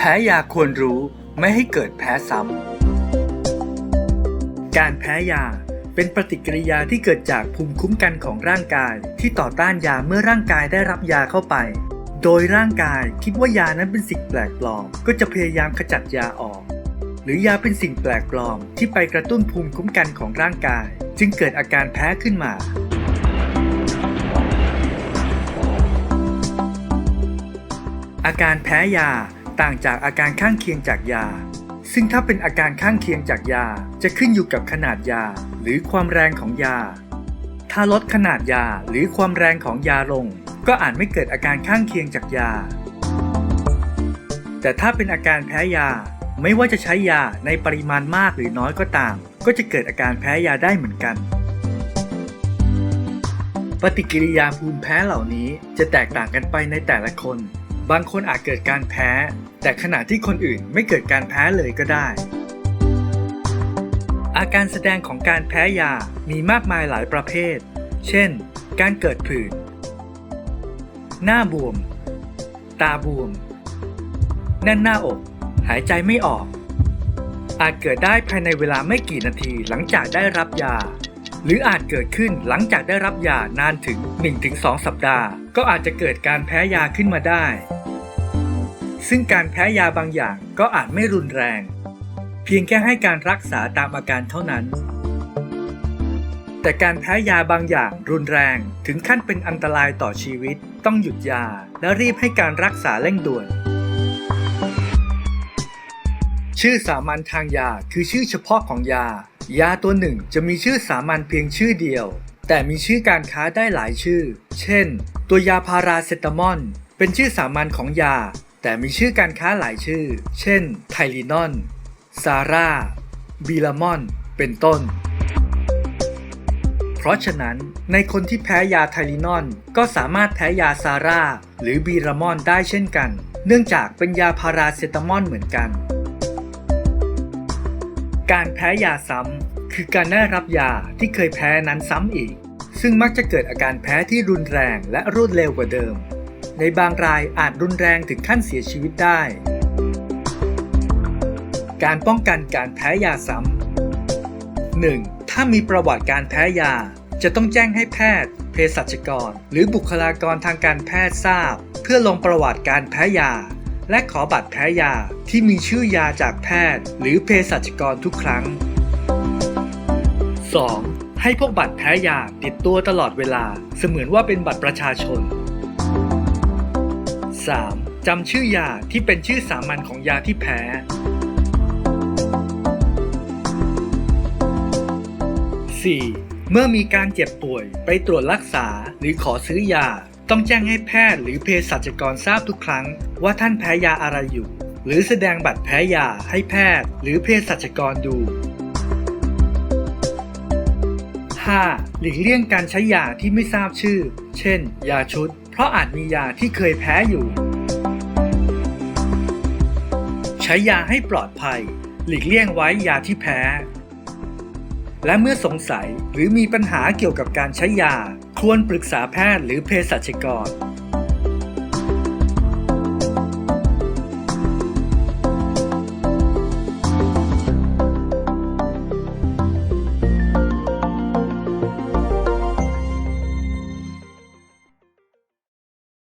แพ้ยาควรรู้ไม่ให้เกิดแพ้ซ้ำ การแพ้ยาเป็นปฏิกิริยาที่เกิดจากภูมิคุ้มกันของร่างกายที่ต่อต้านยาเมื่อร่างกายได้รับยาเข้าไป โดยร่างกายคิดว่ายานั้นเป็นสิ่งแปลกปลอม ก็จะพยายามขจัดยาออก หรือยาเป็นสิ่งแปลกปลอม ที่ไปกระตุ้นภูมิคุ้มกันของร่างกาย จึงเกิดอาการแพ้ขึ้นมาอาการแพ้ยา ต่างจากอาการข้างเคียงจากยา ซึ่งถ้าเป็นอาการข้างเคียงจากยาจะขึ้นอยู่กับขนาดยาหรือความแรงของยา ถ้าลดขนาดยาหรือความแรงของยาลง ก็อาจไม่เกิดอาการข้างเคียงจากยา แต่ถ้าเป็นอาการแพ้ยา ไม่ว่าจะใช้ยาในปริมาณมากหรือน้อยก็ตาม ก็จะเกิดอาการแพ้ยาได้เหมือนกันปฏิกิริยาภูมิแพ้เหล่านี้จะแตกต่างกันไปในแต่ละคน บางคนอาจเกิดการแพ้ แต่ขณะที่คนอื่นไม่เกิดการแพ้เลยก็ได้ อาการแสดงของการแพ้ยามีมากมายหลายประเภท เช่น การเกิดผื่น หน้าบวม ตาบวม แน่นหน้าอก หายใจไม่ออก อาจเกิดได้ภายในเวลาไม่กี่นาทีหลังจากได้รับยาหรืออาจเกิดขึ้นหลังจากได้รับยานานถึง 1-2 สัปดาห์ ก็อาจจะเกิดการแพ้ยาขึ้นมาได้ ซึ่งการแพ้ยาบางอย่างก็อาจไม่รุนแรง เพียงแค่ให้การรักษาตามอาการเท่านั้น แต่การแพ้ยาบางอย่างรุนแรงถึงขั้นเป็นอันตรายต่อชีวิต ต้องหยุดยาและรีบให้การรักษาเร่งด่วน ชื่อสามัญทางยาคือชื่อเฉพาะของยา ยาตัวหนึ่งจะมีชื่อสามัญเพียงชื่อเดียว แต่มีชื่อการค้าได้หลายชื่อ เช่น ตัวยาพาราเซตามอลเป็นชื่อสามัญของยา แต่มีชื่อการค้าหลายชื่อ เช่น ไทลินอน ซาร่า บีลามอน เป็นต้น เพราะฉะนั้นในคนที่แพ้ยาไทลินอน ก็สามารถแพ้ยาซาร่า หรือบีรามอนได้เช่นกัน เนื่องจากเป็นยาพาราเซตามอลเหมือนกัน การแพ้ยาซ้ำคือการได้รับยาที่เคยแพ้นั้นซ้ำอีก ซึ่งมักจะเกิดอาการแพ้ที่รุนแรงและรวดเร็วกว่าเดิม ในบางรายอาจรุนแรงถึงขั้นเสียชีวิตได้ การป้องกันการแพ้ยาซ้ำ 1. ถ้ามีประวัติการแพ้ยา จะต้องแจ้งให้แพทย์ เภสัชกร หรือบุคลากรทางการแพทย์ทราบ เพื่อลงประวัติการแพ้ยา และขอบัตรแพ้ยาที่มีชื่อยาจากแพทย์ หรือเภสัชกรทุกครั้ง 2. ให้พวกบัตรแพ้ยาติดตัวตลอดเวลา เสมือนว่าเป็นบัตรประชาชน 3. จำชื่อยาที่เป็นชื่อสามัญของยาที่แพ้ 4. เมื่อมีการเจ็บป่วยไปตรวจรักษาหรือขอซื้อยา ต้องแจ้งให้แพทย์หรือเภสัชกรทราบทุกครั้ง ว่าท่านแพ้ยาอะไรอยู่ หรือแสดงบัตรแพ้ยาให้แพทย์ หรือเภสัชกรดู 5. หลีกเลี่ยงการใช้ยาที่ไม่ทราบชื่อ เช่น ยาชุด ราะอาจมียาที่เคยแพ้อยู่ ใช้ยาให้ปลอดภัย หลีกเลี่ยงไว้ยาที่แพ้ และเมื่อสงสัยหรือมีปัญหาเกี่ยวกับการใช้ยา ควรปรึกษาแพทย์หรือเภสัชกร